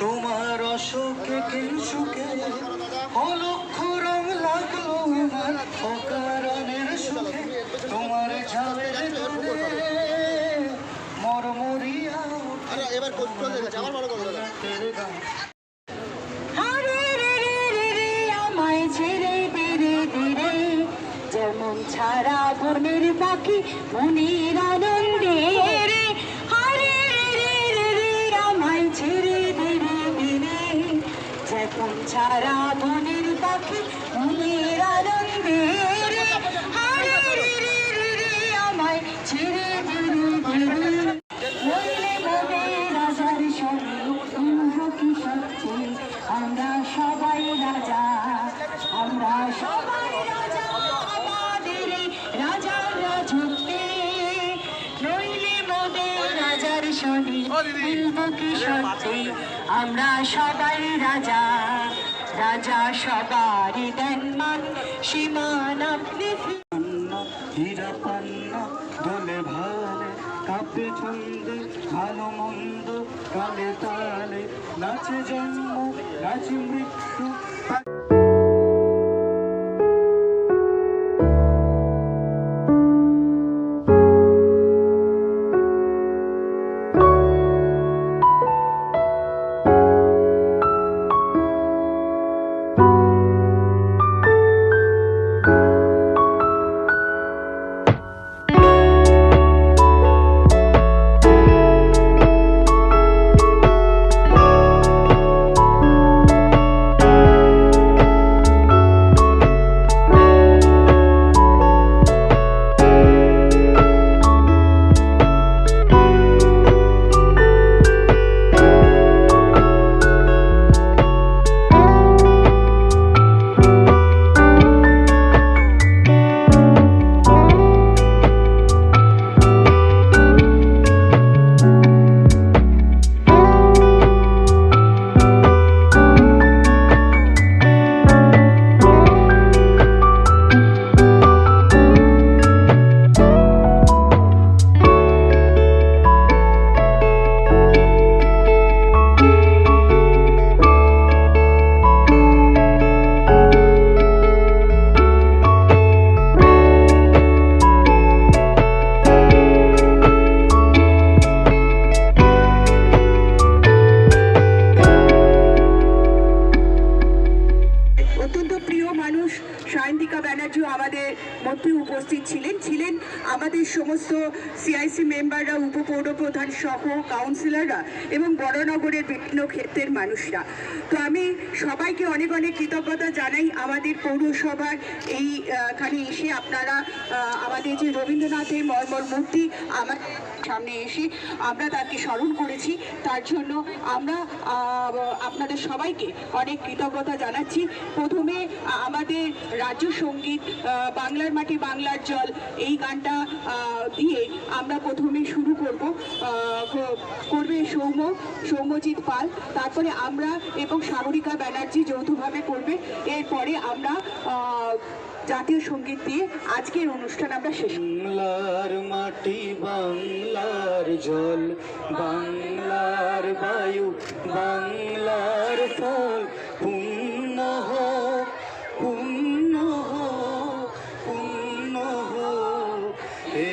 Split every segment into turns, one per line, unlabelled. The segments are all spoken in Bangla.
তোমার অশোকে কেন অলক্ষ রং লাগল আমার অকারণের সুখে। তোমার ঝালের মরমরিয়া এবার তেরে গান।
আরে রে রে রে রে আমায় ছেড়ে বেড়ে বেড়ে যেমন ছাড়া বনের পাখি মনের ছাড়া বনের পাখি মনের আনন্দে আমায় ছেড়ে বেড়ে নইলে মোদের রাজার সঙ্গে কি সত্যি আমরা সবাই রাজা আমরা সবাই রাজা আমাদের রাজার রাজত্বে। নইলে রাজার সঙ্গে কি সত্যি আমরা সবাই রাজা। রাজা সবারই দেন মান, সীমান আপনি
পান্না হীরা পান্না দোলে ভালে, কাপে ছন্দে, ভালো মন্দ, কালে তালে। নাচে জন্ম, নাচে মৃত্যু
সিআইসি মেম্বাররা, উপপৌরপ্রধান সহ কাউন্সিলররা এবং বড়নগরের বিভিন্ন ক্ষেত্রের মানুষরা। তো আমি সবাইকে অনেক অনেক কৃতজ্ঞতা জানাই আমাদের পৌরসভার এইখানে এসে আপনারা আমাদের যে রবীন্দ্রনাথের মর্মর মূর্তি, আমার সামনে এসে আমরা তাকে স্মরণ করেছি। তার জন্য আমরা আপনাদের সবাইকে অনেক কৃতজ্ঞতা জানাচ্ছি। প্রথমে আমাদের রাজ্য সংগীত বাংলার মাটি বাংলার জল এই গানটা দিয়ে আমরা প্রথমে শুরু করব। করবে সৌম্য, সৌম্যজিৎ পাল। তারপরে আমরা এবং সাগরিকা ব্যানার্জি যৌথভাবে করবে। এরপরে আমরা জাতীয় সংগীত দিয়ে আজকের অনুষ্ঠান আমরা শেষ
বাংলার মাটি, বাংলার জল, বাংলার বায়ু, বাংলার ফল। পুণ্য হোক পুণ্য হে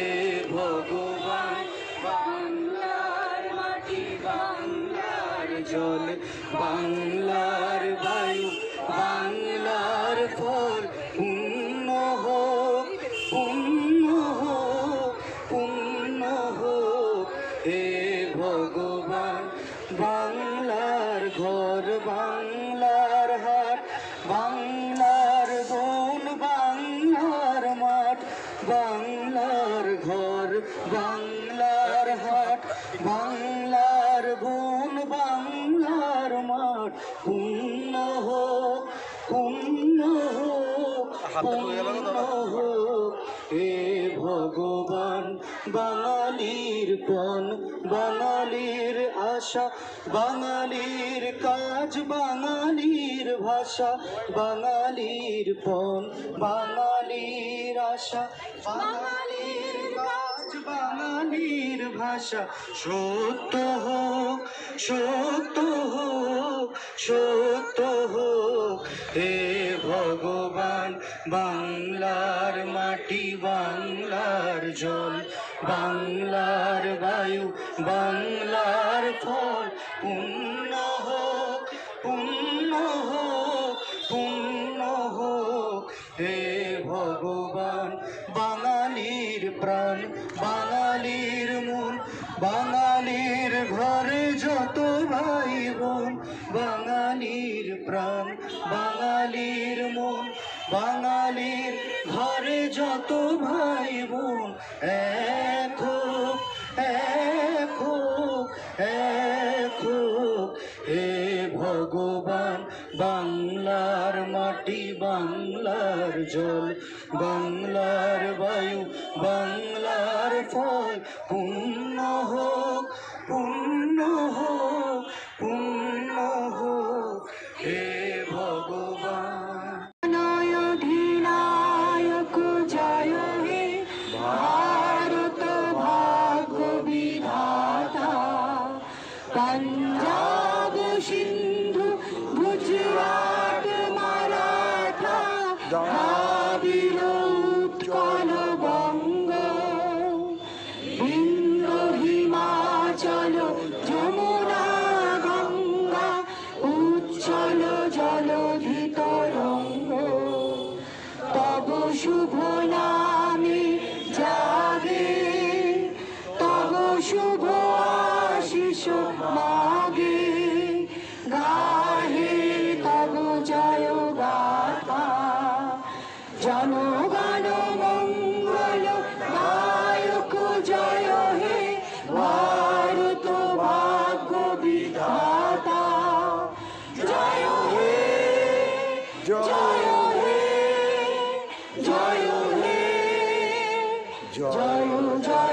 ভগবান, বাংলার মাটি, বাংলার জল, বাংলার হে ভগবান বাঙালির পণ বাঙালির আশা বাঙালির কাজ বাঙালির ভাষা বাঙালির পণ বাঙালির আশা বাঙালির ভাষা, সত্য হোক সত্য হোক সত্য হোক। হে ভগবান, বাংলার মাটি, বাংলার জল, বাংলার বায়ু, বাংলার ফল। পূর্ণ হোক পূর্ণ হোক পূর্ণ হোক। হে ভগবান, বাঙালির প্রাণ, বাঙালির বাঙালির ঘরে যত ভাই বোন বাঙালির প্রাণ বাঙালির মন বাঙালির ঘরে যত ভাই বোন ফল, পূর্ণ হোক পূর্ণ হোক পূর্ণ হোক। হে ভগবান।
অধিনায়ক জয় হে, ভারত ভাগ্য বিধাতা। জয় হে জয় জয় জয় জয়